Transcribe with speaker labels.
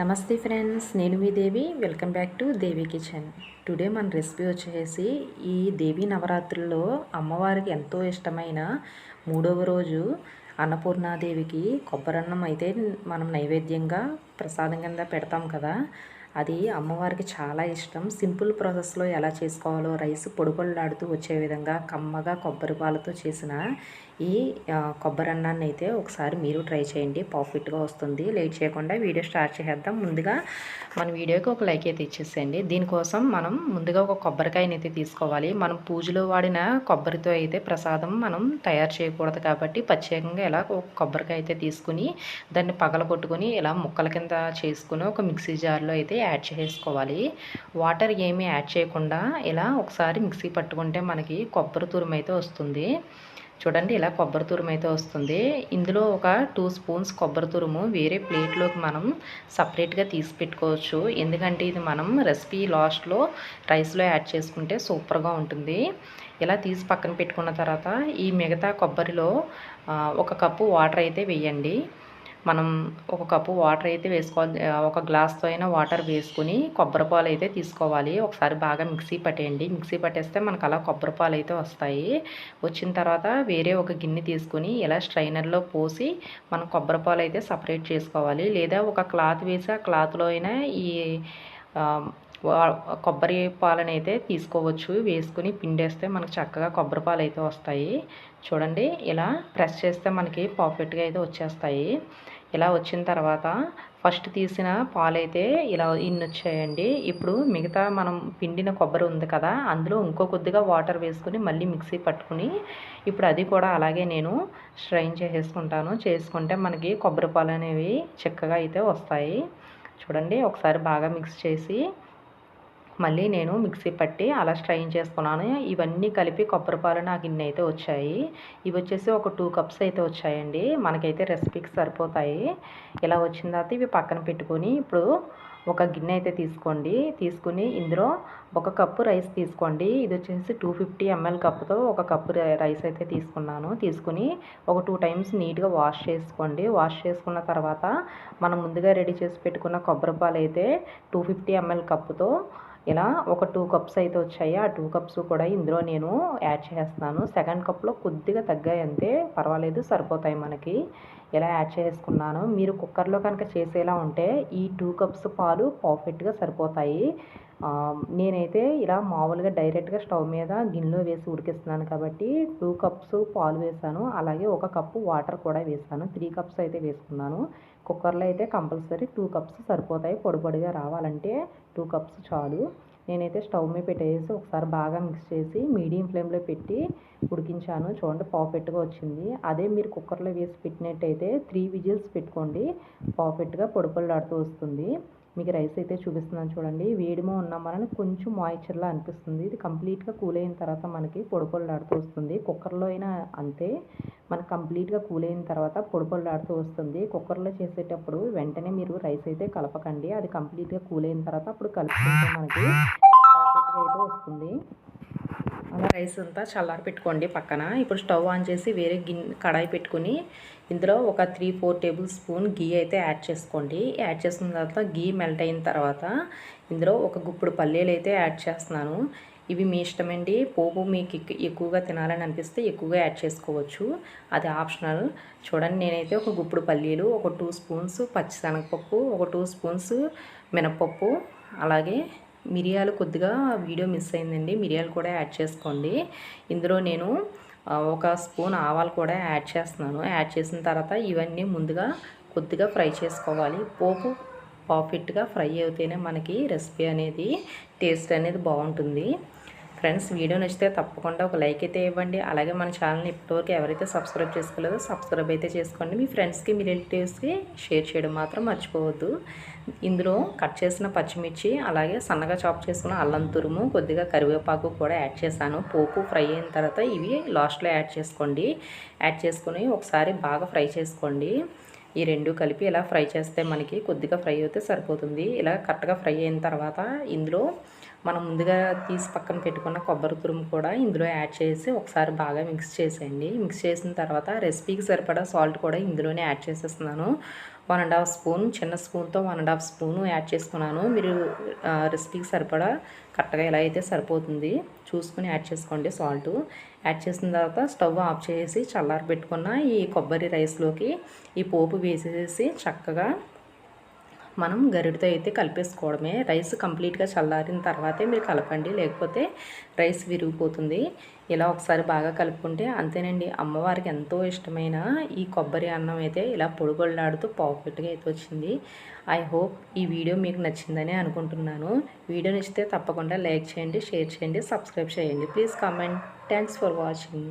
Speaker 1: నమస్తే ఫ్రెండ్స్ నేను మీ Devi. Welcome back to Devi kitchen. Today మన రెసిపీ వచ్చేసి ఈ దేవి నవరాత్రుల్లో అమ్మవారికి ఎంతో ఇష్టమైన మూడవ రోజు అన్నపూర్ణాదేవికి కొబ్బరన్నం అయితే మనం నైవేద్యంగా ప్రసాదం కింద పెడతాం కదా. అది అమ్మవారికి చాలా ఇష్టం. సింపుల్ ప్రాసెస్లో ఎలా చేసుకోవాలో రైస్ పొడిపొళ్ళాడుతూ వచ్చే విధంగా కమ్మగా కొబ్బరి పాలతో చేసిన ఈ కొబ్బరి అన్నాన్ని అయితే ఒకసారి మీరు ట్రై చేయండి. పర్ఫెక్ట్గా వస్తుంది. లేట్ చేయకుండా వీడియో స్టార్ట్ చేసేద్దాం. ముందుగా మన వీడియోకి ఒక లైక్ అయితే ఇచ్చేసేయండి. దీనికోసం మనం ముందుగా ఒక కొబ్బరికాయని అయితే తీసుకోవాలి. మనం పూజలో వాడిన కొబ్బరితో అయితే ప్రసాదం మనం తయారు చేయకూడదు కాబట్టి ప్రత్యేకంగా ఇలా ఒక కొబ్బరికాయ అయితే తీసుకుని దాన్ని పగల కొట్టుకుని ఇలా ముక్కల కింద చేసుకుని ఒక మిక్సీ జార్లో అయితే యాడ్ చేసుకోవాలి. వాటర్ ఏమీ యాడ్ చేయకుండా ఇలా ఒకసారి మిక్సీ పట్టుకుంటే మనకి కొబ్బరి తురుము అయితే వస్తుంది. చూడండి ఇలా కొబ్బరి తురుము అయితే వస్తుంది. ఇందులో ఒక టూ స్పూన్స్ కొబ్బరి తురుము వేరే ప్లేట్లోకి మనం సపరేట్గా తీసి పెట్టుకోవచ్చు. ఎందుకంటే ఇది మనం రెసిపీ లాస్ట్లో రైస్లో యాడ్ చేసుకుంటే సూపర్గా ఉంటుంది. ఇలా తీసి పక్కన పెట్టుకున్న తర్వాత ఈ మిగతా కొబ్బరిలో ఒక కప్పు వాటర్ అయితే వేయండి. మనం ఒక కప్పు వాటర్ అయితే వేసుకోవాలి. ఒక గ్లాస్తో అయినా వాటర్ వేసుకుని కొబ్బరి పాలు అయితే తీసుకోవాలి. ఒకసారి బాగా మిక్సీ పట్టేయండి. మిక్సీ పట్టేస్తే మనకు అలా కొబ్బరి పాలు అయితే వస్తాయి. వచ్చిన తర్వాత వేరే ఒక గిన్నె తీసుకుని ఇలా స్ట్రైనర్లో పోసి మనం కొబ్బరి పాలు అయితే సపరేట్ చేసుకోవాలి. లేదా ఒక క్లాత్ వేసి ఆ క్లాత్లో అయినా ఈ కొబ్బరి పాలను అయితే తీసుకోవచ్చు. వేసుకుని పిండేస్తే మనకు చక్కగా కొబ్బరి పాలు అయితే వస్తాయి. చూడండి ఇలా ప్రెస్ చేస్తే మనకి పర్ఫెక్ట్గా అయితే వచ్చేస్తాయి. ఇలా వచ్చిన తర్వాత ఫస్ట్ తీసిన పాలైతే ఇలా ఇన్ని వచ్చాయండి ఇప్పుడు మిగతా మనం పిండిన కొబ్బరి ఉంది కదా అందులో ఇంకో కొద్దిగా వాటర్ వేసుకుని మళ్ళీ మిక్సీ పట్టుకుని ఇప్పుడు అది కూడా అలాగే నేను స్ట్రైన్ చేసేసుకుంటాను. చేసుకుంటే మనకి కొబ్బరి పాలు అనేవి చక్కగా అయితే వస్తాయి. చూడండి ఒకసారి బాగా మిక్స్ చేసి మళ్ళీ నేను మిక్సీ పట్టి అలా స్ట్రైన్ చేసుకున్నాను. ఇవన్నీ కలిపి కొబ్బరి పాలు నాకు ఇన్ని అయితే వచ్చాయి. ఇవి వచ్చేసి ఒక టూ కప్స్ అయితే వచ్చాయండి. మనకైతే రెసిపీకి సరిపోతాయి. ఇలా వచ్చిన తర్వాత ఇవి పక్కన పెట్టుకొని ఇప్పుడు ఒక గిన్నె అయితే తీసుకోండి. తీసుకుని ఇందులో ఒక కప్పు రైస్ తీసుకోండి. ఇది వచ్చేసి టూ ఫిఫ్టీ ఎంఎల్ కప్పుతో ఒక కప్పు రైస్ అయితే తీసుకున్నాను. తీసుకుని ఒక టూ టైమ్స్ నీట్గా వాష్ చేసుకోండి. వాష్ చేసుకున్న తర్వాత మనం ముందుగా రెడీ చేసి పెట్టుకున్న కొబ్బరి పాలు అయితే టూ ఫిఫ్టీ ఎంఎల్ కప్పుతో ఇలా ఒక టూ కప్స్ అయితే వచ్చాయి. ఆ టూ కప్స్ కూడా ఇందులో నేను యాడ్ చేసేస్తున్నాను. సెకండ్ కప్లో కొద్దిగా తగ్గాయి అంతే పర్వాలేదు సరిపోతాయి మనకి. ఇలా యాడ్ చేసుకున్నాను మీరు కుక్కర్లో కనుక చేసేలా ఉంటే ఈ టూ కప్స్ పాలు పర్ఫెక్ట్గా సరిపోతాయి. నేనైతే ఇలా మామూలుగా డైరెక్ట్గా స్టవ్ మీద గిన్నెలో వేసి ఉడికిస్తున్నాను కాబట్టి టూ కప్స్ పాలు వేసాను. అలాగే ఒక కప్పు వాటర్ కూడా వేసాను. త్రీ కప్స్ అయితే వేసుకున్నాను. కుక్కర్లో అయితే కంపల్సరీ టూ కప్స్ సరిపోతాయి. పొడిపొడిగా రావాలంటే టూ కప్స్ చాలు. నేనైతే స్టవ్ మీద పెట్టేసి ఒకసారి బాగా మిక్స్ చేసి మీడియం ఫ్లేమ్లో పెట్టి ఉడికించాను. చూడండి పర్ఫెక్ట్గా వచ్చింది. అదే మీరు కుక్కర్లో వేసి పెట్టినట్టయితే త్రీ విజిల్స్ పెట్టుకోండి. పర్ఫెక్ట్గా పొడి పొడిలాడుతూ వస్తుంది. మీకు రైస్ అయితే చూపిస్తున్నాను చూడండి. వేడిమో ఉన్నాం వలన కొంచెం మాయిశ్చర్లా అనిపిస్తుంది. ఇది కంప్లీట్గా కూల్ అయిన తర్వాత మనకి పొడి వస్తుంది. కుక్కర్లో అయినా అంతే. మనకు కంప్లీట్గా కూల్ అయిన తర్వాత పొడి వస్తుంది. కుక్కర్లో చేసేటప్పుడు వెంటనే మీరు రైస్ అయితే కలపకండి. అది కంప్లీట్గా కూల్ అయిన తర్వాత అప్పుడు కలుపుకుంటే మనకి పర్ఫెక్ట్గా అయితే వస్తుంది. అలా రైస్ అంతా చల్లారి పెట్టుకోండి పక్కన. ఇప్పుడు స్టవ్ ఆన్ చేసి వేరే గిన్నె కడాయి పెట్టుకుని ఇందులో ఒక త్రీ ఫోర్ టేబుల్ స్పూన్ గీ అయితే యాడ్ చేసుకోండి. యాడ్ చేసుకున్న తర్వాత గీ మెల్ట్ అయిన తర్వాత ఇందులో ఒక గుప్పుడు పల్లీలు అయితే యాడ్ చేస్తున్నాను. ఇవి మీ ఇష్టమండి. పోపు మీకు ఎక్కువగా తినాలని అనిపిస్తే ఎక్కువగా యాడ్ చేసుకోవచ్చు. అది ఆప్షనల్. చూడండి నేనైతే ఒక గుప్పుడు పల్లీలు ఒక టూ స్పూన్స్ పచ్చిశనగపప్పు ఒక టూ స్పూన్స్ మినపప్పు అలాగే మిరియాలు కొద్దిగా వీడియో మిస్ అయిందండి. మిరియాలు కూడా యాడ్ చేసుకోండి. ఇందులో నేను ఒక స్పూన్ ఆవాలు కూడా యాడ్ చేస్తున్నాను. యాడ్ చేసిన తర్వాత ఇవన్నీ ముందుగా కొద్దిగా ఫ్రై చేసుకోవాలి. పోపు పర్ఫెక్ట్గా ఫ్రై అయితేనే మనకి రెసిపీ అనేది టేస్ట్ అనేది బాగుంటుంది. ఫ్రెండ్స్ వీడియో నచ్చితే తప్పకుండా ఒక లైక్ అయితే ఇవ్వండి. అలాగే మన ఛానల్ని ఇప్పటివరకు ఎవరైతే సబ్స్క్రైబ్ చేసుకోలేదో సబ్స్క్రైబ్ అయితే చేసుకోండి. మీ ఫ్రెండ్స్కి మీ రిలేటివ్స్కి షేర్ చేయడం మాత్రం మర్చిపోవద్దు. ఇందులో కట్ చేసిన పచ్చిమిర్చి అలాగే సన్నగా చాప్ చేసుకున్న అల్లం తురుము కొద్దిగా కరివేపాకు కూడా యాడ్ చేశాను. పోపు ఫ్రై అయిన తర్వాత ఇవి లాస్ట్లో యాడ్ చేసుకోండి. యాడ్ చేసుకుని ఒకసారి బాగా ఫ్రై చేసుకోండి. ఈ రెండు కలిపి ఇలా ఫ్రై చేస్తే మనకి కొద్దిగా ఫ్రై అయితే సరిపోతుంది. ఇలా కరెక్ట్గా ఫ్రై అయిన తర్వాత ఇందులో మనం ముందుగా తీసి పక్కన పెట్టుకున్న కొబ్బరి తురుము కూడా ఇందులో యాడ్ చేసి ఒకసారి బాగా మిక్స్ చేసేయండి. మిక్స్ చేసిన తర్వాత రెసిపీకి సరిపడా సాల్ట్ కూడా ఇందులోనే యాడ్ చేసేస్తున్నాను. వన్ అండ్ హాఫ్ స్పూన్ చిన్న స్పూన్తో one and half spoon add చేసుకున్నాను. మీరు రెసిపీకి సరిపడా కరెక్ట్గా ఎలా అయితే సరిపోతుంది చూసుకుని యాడ్ చేసుకోండి సాల్ట్. యాడ్ చేసిన తర్వాత స్టవ్ ఆఫ్ చేసి చల్లారి పెట్టుకున్న ఈ కొబ్బరి రైస్లోకి ఈ పోపు వేసేసి చక్కగా మనం గరిటతో అయితే కలిపేసుకోవడమే. రైస్ కంప్లీట్గా చల్లారిన తర్వాతే మీరు కలపండి. లేకపోతే రైస్ విరిగిపోతుంది. ఇలా ఒకసారి బాగా కలుపుకుంటే అంతేనండి. అమ్మవారికి ఎంతో ఇష్టమైన ఈ కొబ్బరి అన్నం అయితే ఇలా పొడుగొళ్ళాడుతూ పర్ఫెక్ట్గా అయితే వచ్చింది. ఐ హోప్ ఈ వీడియో మీకు నచ్చిందని అనుకుంటున్నాను. వీడియో నచ్చితే తప్పకుండా లైక్ చేయండి షేర్ చేయండి సబ్స్క్రైబ్ చేయండి. Please comment. Thanks for watching.